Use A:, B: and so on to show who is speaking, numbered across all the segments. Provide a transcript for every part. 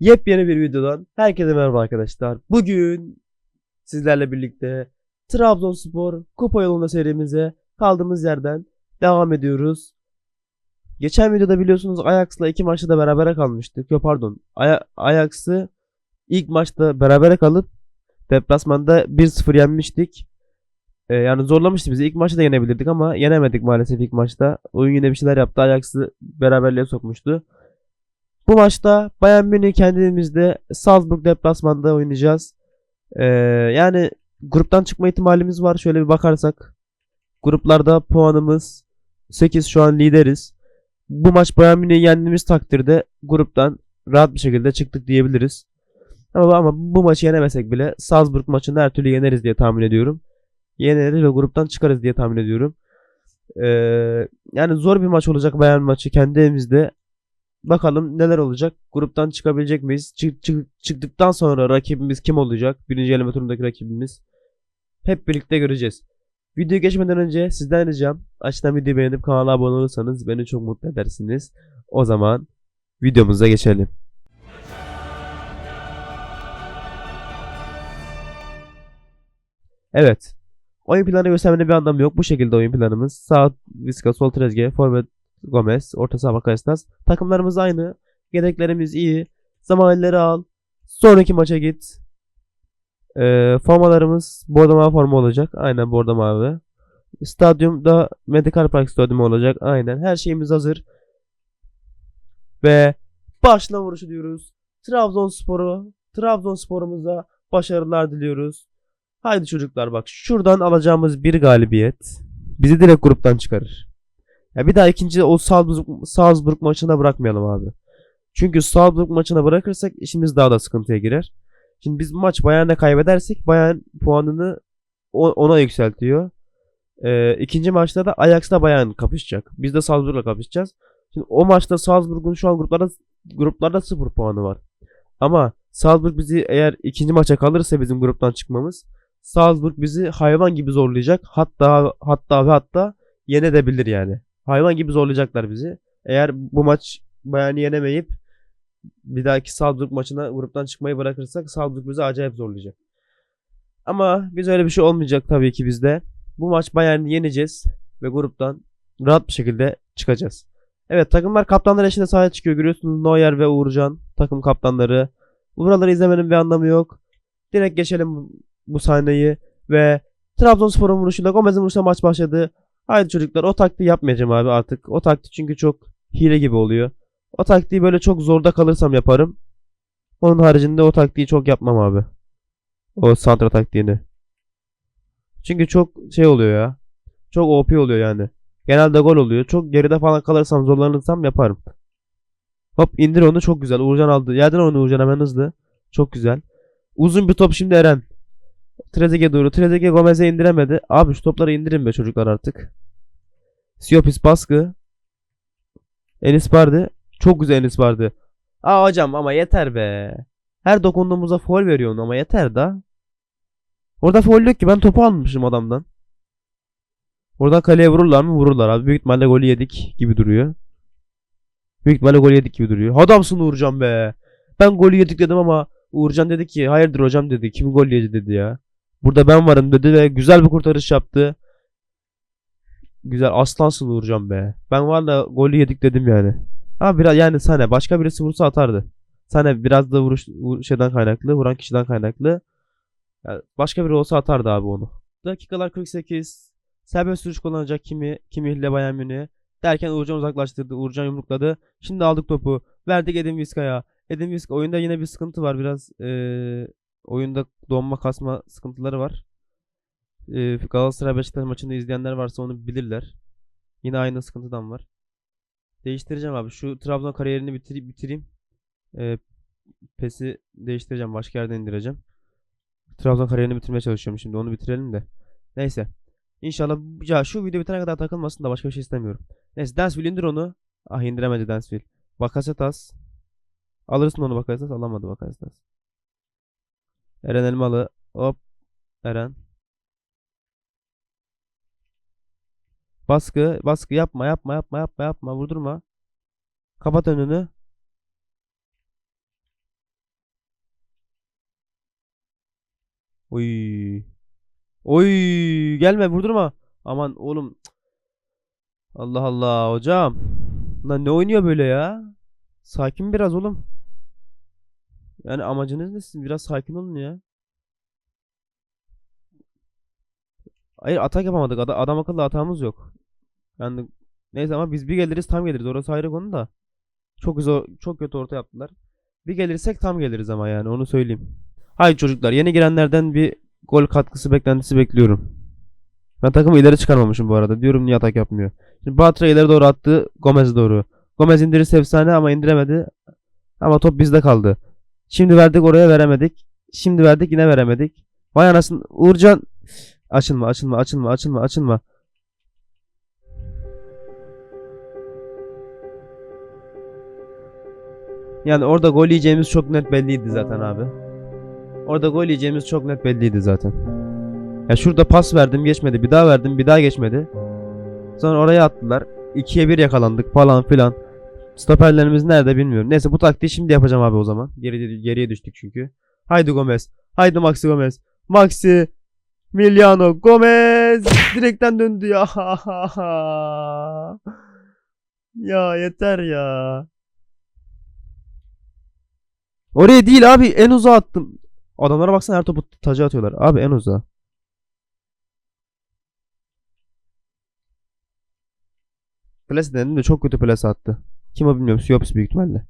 A: Yepyeni bir videodan herkese merhaba arkadaşlar. Bugün sizlerle birlikte Trabzonspor Kupa yolunda serimize kaldığımız yerden devam ediyoruz. Geçen videoda biliyorsunuz Ajax'la iki maçta da berabere kalmıştık. Yok pardon. Ay- Ajax'ı ilk maçta berabere kalıp deplasmanda 1-0 yenmiştik. Ee, yani zorlamıştı bizi. İlk maçta da yenebilirdik ama yenemedik maalesef ilk maçta. Oyun yine bir şeyler yaptı. Ajax'ı beraberliğe sokmuştu. Bu maçta Bayern Münih kendimizde Salzburg deplasmanda oynayacağız. Ee, yani gruptan çıkma ihtimalimiz var. Şöyle bir bakarsak. Gruplarda puanımız 8 şu an lideriz. Bu maç Bayern Münih'i yendiğimiz takdirde gruptan rahat bir şekilde çıktık diyebiliriz. Ama, ama bu maçı yenemesek bile Salzburg maçını her türlü yeneriz diye tahmin ediyorum. Yeneriz ve gruptan çıkarız diye tahmin ediyorum. Ee, yani zor bir maç olacak Bayern maçı kendi evimizde. Bakalım neler olacak. Gruptan çıkabilecek miyiz? Çık- çık- çıktıktan sonra rakibimiz kim olacak? Birinci eleme turundaki rakibimiz. Hep birlikte göreceğiz. Videoya geçmeden önce sizden ricam açtan videoyu beğenip kanala abone olursanız beni çok mutlu edersiniz. O zaman videomuza geçelim. Evet. Oyun planı göstermenin bir anlamı yok. Bu şekilde oyun planımız. Sağ Vizca, sol Trezge, forvet Gomez, orta saha Bakasetas. Takımlarımız aynı. Yedeklerimiz iyi. Zamanları al. Sonraki maça git. Ee, formalarımız bordo mavi forma olacak. Aynen bordo mavi. Stadyumda Medical Park stadyumu olacak. Aynen. Her şeyimiz hazır. Ve başla vuruşu diyoruz. Trabzonspor'u, Trabzonspor'umuza başarılar diliyoruz. Haydi çocuklar bak şuradan alacağımız bir galibiyet bizi direkt gruptan çıkarır. Ya bir daha ikinci o Salzburg, Salzburg maçına bırakmayalım abi. Çünkü Salzburg maçına bırakırsak işimiz daha da sıkıntıya girer. Şimdi biz maç Bayern'e kaybedersek Bayern puanını ona yükseltiyor. Ee, ikinci maçta da Ajax'la Bayern kapışacak. Biz de Salzburg'la kapışacağız. Şimdi o maçta Salzburg'un şu an gruplarda gruplarda 0 puanı var. Ama Salzburg bizi eğer ikinci maça kalırsa bizim gruptan çıkmamız Salzburg bizi hayvan gibi zorlayacak. Hatta hatta ve hatta yenebilir yani. Hayvan gibi zorlayacaklar bizi. Eğer bu maç Bayern'i yenemeyip bir dahaki Salzburg maçına gruptan çıkmayı bırakırsak Salzburg bizi acayip zorlayacak. Ama biz öyle bir şey olmayacak tabii ki bizde. Bu maç Bayern'i yeneceğiz ve gruptan rahat bir şekilde çıkacağız. Evet takımlar kaptanlar eşliğinde sahaya çıkıyor. Görüyorsunuz Neuer ve Uğurcan takım kaptanları. Buraları izlemenin bir anlamı yok. Direkt geçelim bu sahneyi ve Trabzonspor'un vuruşuyla Gomez'in vuruşuyla maç başladı. Haydi çocuklar o taktiği yapmayacağım abi artık. O taktik çünkü çok hile gibi oluyor. O taktiği böyle çok zorda kalırsam yaparım. Onun haricinde o taktiği çok yapmam abi. O santra taktiğini. Çünkü çok şey oluyor ya. Çok OP oluyor yani. Genelde gol oluyor. Çok geride falan kalırsam zorlanırsam yaparım. Hop indir onu çok güzel. Uğurcan aldı. Yerden onu Uğurcan hemen hızlı. Çok güzel. Uzun bir top şimdi Eren. Trezeguet doğru. Trezeguet Gomez'e indiremedi. Abi şu topları indirin be çocuklar artık. Siopis baskı. Enis Bardi. Çok güzel Enis Bardi. Aa hocam ama yeter be. Her dokunduğumuza foul veriyorsun ama yeter da. Orada foul yok ki ben topu almışım adamdan. Oradan kaleye vururlar mı? Vururlar abi. Büyük ihtimalle golü yedik gibi duruyor. Büyük ihtimalle golü yedik gibi duruyor. Adamsın Uğurcan be. Ben golü yedik dedim ama Uğurcan dedi ki hayırdır hocam dedi. Kim gol yedi dedi ya. Burada ben varım dedi ve güzel bir kurtarış yaptı. Güzel aslansın Uğurcan be. Ben valla golü yedik dedim yani. Ama biraz yani Sane başka birisi vursa atardı. Sane biraz da vuruş, vur- şeyden kaynaklı, vuran kişiden kaynaklı. Yani başka biri olsa atardı abi onu. Dakikalar 48. Serbest sürüş kullanacak kimi, kimi ile Bayern Münih. Derken Uğurcan uzaklaştırdı. Uğurcan yumrukladı. Şimdi aldık topu. Verdik Edin Vizca'ya. Edin Vizca oyunda yine bir sıkıntı var. Biraz eee, oyunda donma kasma sıkıntıları var. Eee Galatasaray Beşiktaş maçını izleyenler varsa onu bilirler. Yine aynı sıkıntıdan var. Değiştireceğim abi. Şu Trabzon kariyerini bitireyim. bitireyim. Eee PES'i değiştireceğim. Başka yerden indireceğim. Trabzon kariyerini bitirmeye çalışıyorum şimdi. Onu bitirelim de. Neyse. İnşallah ya şu video bitene kadar takılmasın da başka bir şey istemiyorum. Neyse Dansville indir onu. Ah indiremedi Dansville. Bakasetas. Alırsın onu Bakasetas. Alamadı Bakasetas. Eren Elmalı. Hop. Eren. Baskı. Baskı yapma yapma yapma yapma yapma. Vurdurma. Kapat önünü. Oy. Oy. Gelme vurdurma. Aman oğlum. Allah Allah hocam. Lan ne oynuyor böyle ya? Sakin biraz oğlum. Yani amacınız ne sizin? Biraz sakin olun ya. Hayır atak yapamadık. Ada- adam akıllı hatamız yok. Yani neyse ama biz bir geliriz tam geliriz. Orası ayrı konu da. Çok zor, çok kötü orta yaptılar. Bir gelirsek tam geliriz ama yani onu söyleyeyim. Haydi çocuklar yeni girenlerden bir gol katkısı beklentisi bekliyorum. Ben takımı ileri çıkarmamışım bu arada. Diyorum niye atak yapmıyor. Şimdi Batra ileri doğru attı. Gomez'e doğru. Gomez indirirse efsane ama indiremedi. Ama top bizde kaldı. Şimdi verdik oraya veremedik. Şimdi verdik yine veremedik. Vay anasını. Uğurcan. Açılma açılma açılma açılma açılma. Yani orada gol yiyeceğimiz çok net belliydi zaten abi. Orada gol yiyeceğimiz çok net belliydi zaten. Ya şurada pas verdim geçmedi. Bir daha verdim bir daha geçmedi. Sonra oraya attılar. 2'ye 1 yakalandık falan filan. Stoperlerimiz nerede bilmiyorum. Neyse bu taktiği şimdi yapacağım abi o zaman. Geriye, geriye düştük çünkü. Haydi Gomez. Haydi Maxi Gomez. Maxi. Miliano Gomez. Direkten döndü ya. ya yeter ya. Oraya değil abi en uzağa attım. Adamlara baksana her topu taca atıyorlar. Abi en uzağa. Plase denedim de çok kötü plase attı. Kim o bilmiyorum. Siops büyük ihtimalle.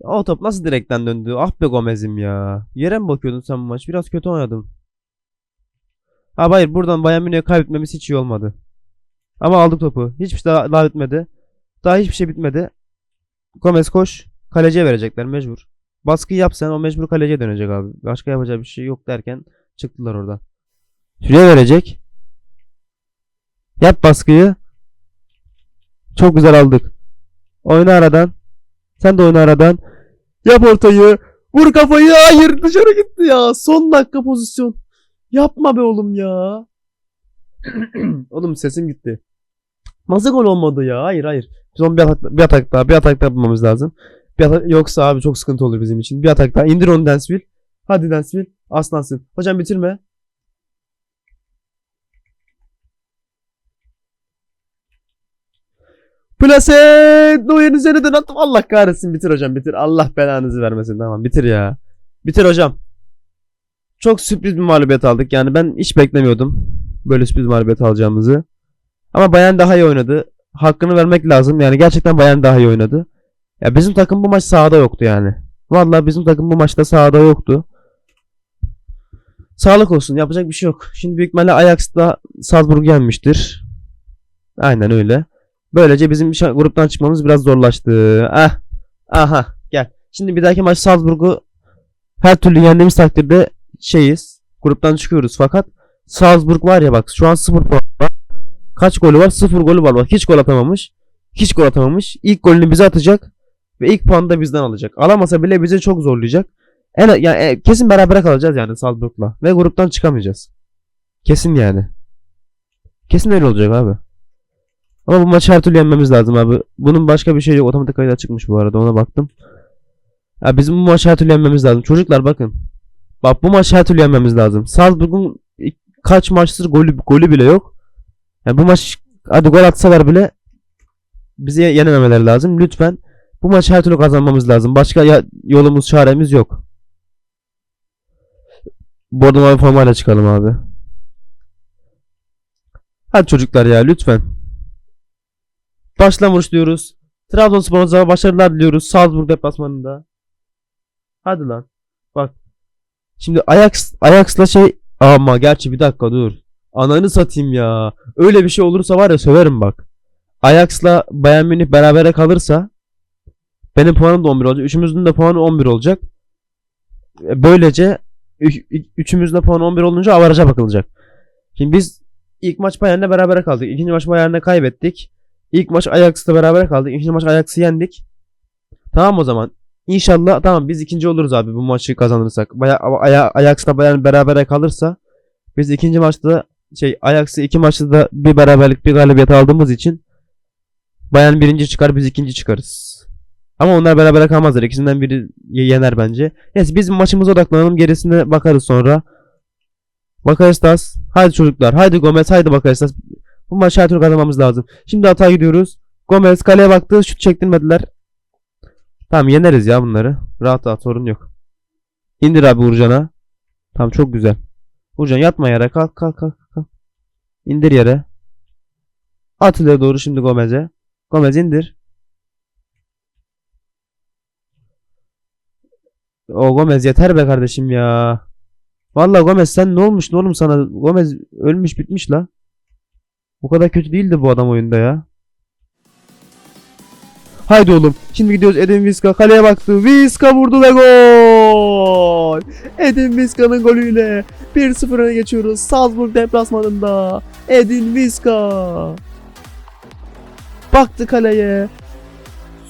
A: O top nasıl direkten döndü? Ah be Gomez'im ya. Yere mi bakıyordun sen bu maç? Biraz kötü oynadım. Ha hayır buradan Bayern Münih'e kaybetmemiz hiç iyi olmadı. Ama aldık topu. Hiçbir şey daha, daha bitmedi. Daha hiçbir şey bitmedi. Gomez koş. Kaleciye verecekler mecbur. Baskıyı yap sen o mecbur kaleciye dönecek abi. Başka yapacağı bir şey yok derken çıktılar oradan. Şuraya verecek. Yap baskıyı. Çok güzel aldık. Oyna aradan. Sen de oyna aradan. Yap ortayı. Vur kafayı. Hayır dışarı gitti ya. Son dakika pozisyon. Yapma be oğlum ya. oğlum sesim gitti. Nasıl gol olmadı ya? Hayır hayır. Son bir atak, bir atak daha bir atak daha yapmamız lazım. Bir atak, yoksa abi çok sıkıntı olur bizim için. Bir atak daha. İndir onu Densville. Hadi Densville. Aslansın. Hocam bitirme. Plase Neuer'in üzerine dön attım. Allah kahretsin bitir hocam bitir. Allah belanızı vermesin tamam bitir ya. Bitir hocam. Çok sürpriz bir mağlubiyet aldık. Yani ben hiç beklemiyordum. Böyle sürpriz mağlubiyet alacağımızı. Ama Bayern daha iyi oynadı. Hakkını vermek lazım. Yani gerçekten Bayern daha iyi oynadı. Ya bizim takım bu maç sahada yoktu yani. Vallahi bizim takım bu maçta sahada yoktu. Sağlık olsun. Yapacak bir şey yok. Şimdi büyük ihtimalle Ajax'da Salzburg yenmiştir. Aynen öyle. Böylece bizim gruptan çıkmamız biraz zorlaştı. Ah. Aha. Gel. Şimdi bir dahaki maç Salzburg'u her türlü yendiğimiz takdirde şeyiz. Gruptan çıkıyoruz fakat Salzburg var ya bak şu an 0 puan var. Kaç golü var? 0 golü var bak. Hiç gol atamamış. Hiç gol atamamış. İlk golünü bize atacak ve ilk puanı da bizden alacak. Alamasa bile bizi çok zorlayacak. En yani e, kesin berabere kalacağız yani Salzburg'la ve gruptan çıkamayacağız. Kesin yani. Kesin öyle olacak abi. Ama bu maçı her türlü yenmemiz lazım abi. Bunun başka bir şey yok. Otomatik kayıt çıkmış bu arada ona baktım. Ya bizim bu maçı her türlü yenmemiz lazım. Çocuklar bakın. Bak bu maçı her türlü yenmemiz lazım. Salzburg'un kaç maçtır golü, golü bile yok. Yani bu maç hadi gol atsalar bile bizi yenememeleri lazım. Lütfen bu maçı her türlü kazanmamız lazım. Başka ya- yolumuz çaremiz yok. Bordo mavi formayla çıkalım abi. Hadi çocuklar ya lütfen. Başlamış diyoruz. Trabzonspor'a başarılar diliyoruz. Salzburg deplasmanında. Hadi lan. Bak. Şimdi Ajax Ajax'la şey ama gerçi bir dakika dur. Ananı satayım ya. Öyle bir şey olursa var ya söverim bak. Ajax'la Bayern Münih berabere kalırsa benim puanım da 11 olacak. Üçümüzün de puanı 11 olacak. E, Böylece üçümüzün de puanı 11 olunca avaraja bakılacak. Şimdi biz ilk maç Bayern'le berabere kaldık. İkinci maç Bayern'le kaybettik. İlk maç Ajax'la beraber kaldık. İkinci maç Ajax'ı yendik. Tamam o zaman. İnşallah tamam biz ikinci oluruz abi bu maçı kazanırsak. Baya, Aya- Ajax'la Bayern berabere kalırsa biz ikinci maçta şey Ajax'ı iki maçta da bir beraberlik bir galibiyet aldığımız için Bayern birinci çıkar biz ikinci çıkarız. Ama onlar berabere kalmazlar. İkisinden biri yener bence. Neyse biz maçımıza odaklanalım. Gerisine bakarız sonra. Bakaristas. Haydi çocuklar. Haydi Gomez. Haydi Bakaristas. Bu maçı her türlü kazanmamız lazım. Şimdi hata gidiyoruz. Gomez kaleye baktı. Şut çektirmediler. Tamam yeneriz ya bunları. Rahat rahat sorun yok. İndir abi Uğurcan'a. Tamam çok güzel. Uğurcan yatma yere. Kalk kalk kalk. kalk. İndir yere. At ileri doğru şimdi Gomez'e. Gomez indir. O Gomez yeter be kardeşim ya. Vallahi Gomez sen ne olmuş ne oğlum sana? Gomez ölmüş bitmiş la. Bu kadar kötü değildi bu adam oyunda ya. Haydi oğlum. Şimdi gidiyoruz Edin Viska kaleye baktı. Viska vurdu ve gol. Edin Viska'nın golüyle 1-0 öne geçiyoruz. Salzburg deplasmanında. Edin Viska. Baktı kaleye.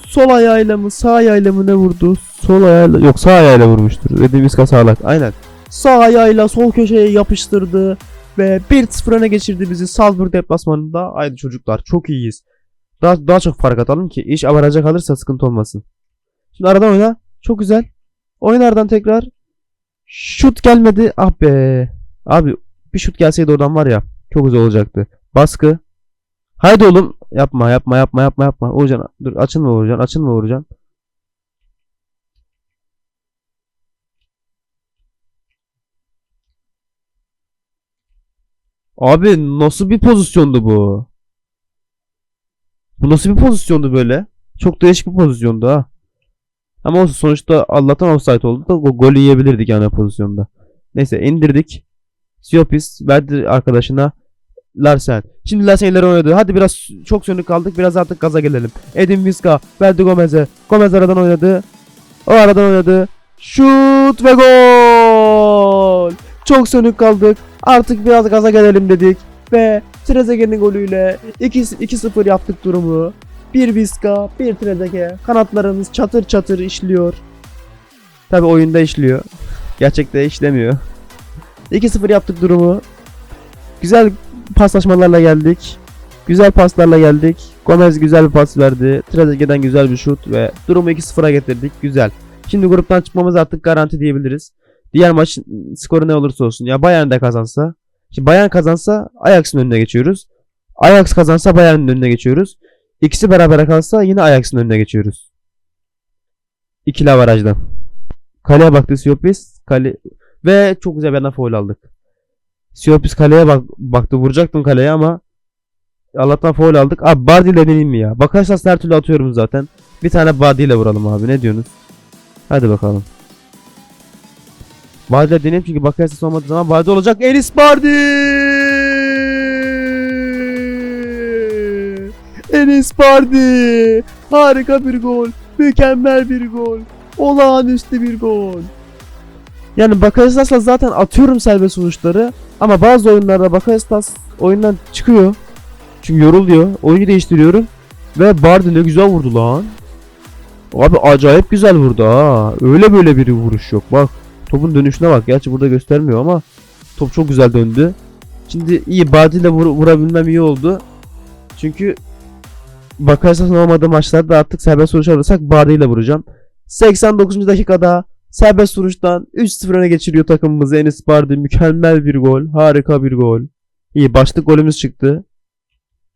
A: Sol ayağıyla mı sağ ayağıyla mı ne vurdu? Sol ayağıyla yok sağ ayağıyla vurmuştur. Edin Viska sağlak. Aynen. Sağ ayağıyla sol köşeye yapıştırdı ve 1-0 öne geçirdi bizi Salzburg deplasmanında. Haydi çocuklar çok iyiyiz. Daha, daha çok fark atalım ki iş avaraja kalırsa sıkıntı olmasın. Şimdi aradan oyna. Çok güzel. Oyna aradan tekrar. Şut gelmedi. Ah be. Abi bir şut gelseydi oradan var ya. Çok güzel olacaktı. Baskı. Haydi oğlum. Yapma yapma yapma yapma yapma. Uğurcan dur açılma Uğurcan açılma Uğurcan. Abi nasıl bir pozisyondu bu? Bu nasıl bir pozisyondu böyle? Çok değişik bir pozisyondu ha. Ama olsun sonuçta Allah'tan offside oldu da o golü yiyebilirdik yani pozisyonda. Neyse indirdik. Siopis verdi arkadaşına Larsen. Şimdi Larsen ileri oynadı. Hadi biraz çok sönük kaldık. Biraz artık gaza gelelim. Edin Viska verdi Gomez'e. Gomez aradan oynadı. O aradan oynadı. Şut ve gol. Çok sönük kaldık. Artık biraz gaza gelelim dedik. Ve Trezeguet'in golüyle 2-0 yaptık durumu. Bir Viska, bir Trezeguet. Kanatlarımız çatır çatır işliyor. Tabi oyunda işliyor. Gerçekte işlemiyor. 2-0 yaptık durumu. Güzel paslaşmalarla geldik. Güzel paslarla geldik. Gomez güzel bir pas verdi. Trezeguet'den güzel bir şut ve durumu 2-0'a getirdik. Güzel. Şimdi gruptan çıkmamız artık garanti diyebiliriz. Diğer maç skoru ne olursa olsun. Ya Bayern de kazansa. Şimdi Bayern kazansa Ajax'ın önüne geçiyoruz. Ajax kazansa Bayern'in önüne geçiyoruz. İkisi beraber kalsa yine Ajax'ın önüne geçiyoruz. İkili avarajdan. Kaleye baktı Siopis. Kale... Ve çok güzel bir foul aldık. Siopis kaleye bak baktı. Vuracaktım kaleye ama Allah'tan foul aldık. Abi Bardi ile deneyim mi ya? Bakarsanız her türlü atıyorum zaten. Bir tane Bardi ile vuralım abi. Ne diyorsunuz? Hadi bakalım. İle deneyim çünkü bakarsınız olmadığı zaman Bardi olacak. Enis Bardi! Enis Bardi! Harika bir gol. Mükemmel bir gol. Olağanüstü bir gol. Yani Bakaristas'la zaten atıyorum serbest vuruşları. Ama bazı oyunlarda Bakaristas oyundan çıkıyor. Çünkü yoruluyor. Oyunu değiştiriyorum. Ve Bardi ne güzel vurdu lan. Abi acayip güzel vurdu ha. Öyle böyle bir vuruş yok. Bak topun dönüşüne bak. Gerçi burada göstermiyor ama top çok güzel döndü. Şimdi iyi Bardi ile vur- vurabilmem iyi oldu. Çünkü Bakarsas'ın olmadığı maçlarda artık serbest vuruş alırsak Bardi ile vuracağım. 89. dakikada serbest vuruştan 3-0 öne geçiriyor takımımızı Enis Bardi. Mükemmel bir gol. Harika bir gol. İyi başlık golümüz çıktı.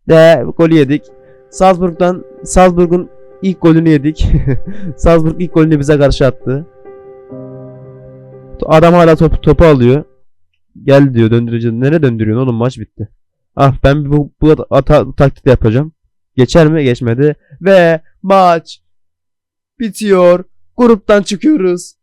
A: Ve golü yedik. Salzburg'dan Salzburg'un ilk golünü yedik. Salzburg ilk golünü bize karşı attı. Adam hala top, topu alıyor. Gel diyor döndüreceğiz. Nereye döndürüyorsun oğlum maç bitti. Ah ben bu, bu ata, taktik yapacağım. Geçer mi? Geçmedi. Ve maç bitiyor. Gruptan çıkıyoruz.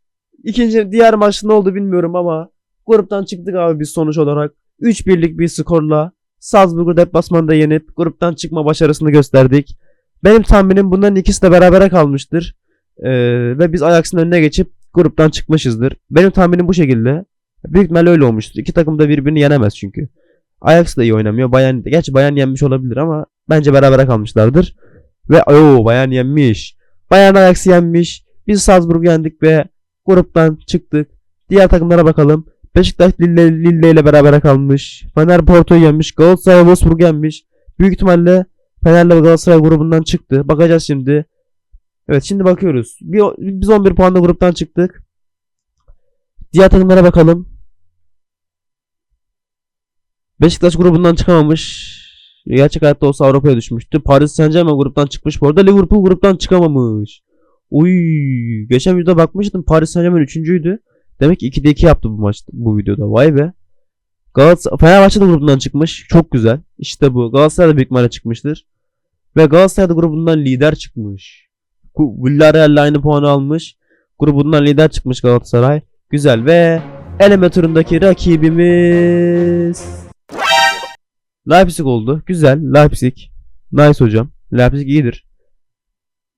A: İkinci diğer maç ne oldu bilmiyorum ama gruptan çıktık abi biz sonuç olarak. 3-1'lik bir skorla Salzburg'u deplasmanda yenip gruptan çıkma başarısını gösterdik. Benim tahminim bunların ikisi de berabere kalmıştır. Ee, ve biz Ajax'ın önüne geçip gruptan çıkmışızdır. Benim tahminim bu şekilde. Büyük ihtimalle öyle olmuştur. İki takım da birbirini yenemez çünkü. Ajax da iyi oynamıyor. Bayern de. Gerçi Bayern yenmiş olabilir ama bence berabere kalmışlardır. Ve ooo Bayern yenmiş. Bayern Ajax'ı yenmiş. Biz Salzburg'u yendik ve gruptan çıktık. Diğer takımlara bakalım. Beşiktaş Lille, Lille ile berabere kalmış. Fener Porto'yu yenmiş. Galatasaray Wolfsburg'u yenmiş. Büyük ihtimalle Fener'le Galatasaray grubundan çıktı. Bakacağız şimdi. Evet şimdi bakıyoruz. Bir, biz 11 puanla gruptan çıktık. Diğer takımlara bakalım. Beşiktaş grubundan çıkamamış. Gerçek hayatta olsa Avrupa'ya düşmüştü. Paris Saint Germain gruptan çıkmış. Bu arada Liverpool gruptan çıkamamış. Uy, geçen videoda bakmıştım. Paris Saint Germain üçüncüydü. Demek ki 2'de 2 yaptı bu maç bu videoda. Vay be. Galatasaray Fenerbahçe de grubundan çıkmış. Çok güzel. İşte bu. Galatasaray da büyük ihtimalle çıkmıştır. Ve Galatasaray da grubundan lider çıkmış. Villarreal'le aynı puanı almış. Grubundan lider çıkmış Galatasaray. Güzel ve eleme turundaki rakibimiz Leipzig oldu. Güzel. Leipzig. Nice hocam. Leipzig iyidir.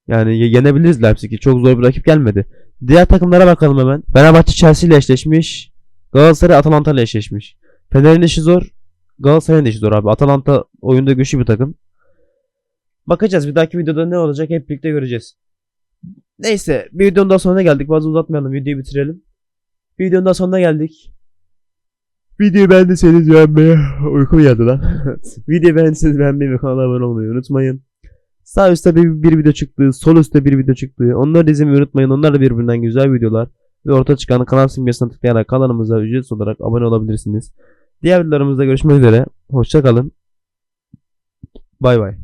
A: Yani ye- yenebiliriz Leipzig'i. Çok zor bir rakip gelmedi. Diğer takımlara bakalım hemen. Fenerbahçe Chelsea ile eşleşmiş. Galatasaray Atalanta ile eşleşmiş. Fener'in işi zor. Galatasaray'ın da işi zor abi. Atalanta oyunda güçlü bir takım. Bakacağız bir dahaki videoda ne olacak hep birlikte göreceğiz. Neyse bir videonun daha sonuna geldik. Fazla uzatmayalım videoyu bitirelim. Bir videonun daha sonuna geldik. Videoyu beğendiyseniz beğenmeyi uykum geldi lan. Videoyu beğendiyseniz beğenmeyi ve kanala abone olmayı unutmayın. Sağ üstte bir, bir video çıktı. Sol üstte bir video çıktı. Onları da izlemeyi unutmayın. Onlar da birbirinden güzel videolar. Ve orta çıkan kanal simgesine tıklayarak kanalımıza ücretsiz olarak abone olabilirsiniz. Diğer videolarımızda görüşmek üzere. Hoşçakalın. Bay bay.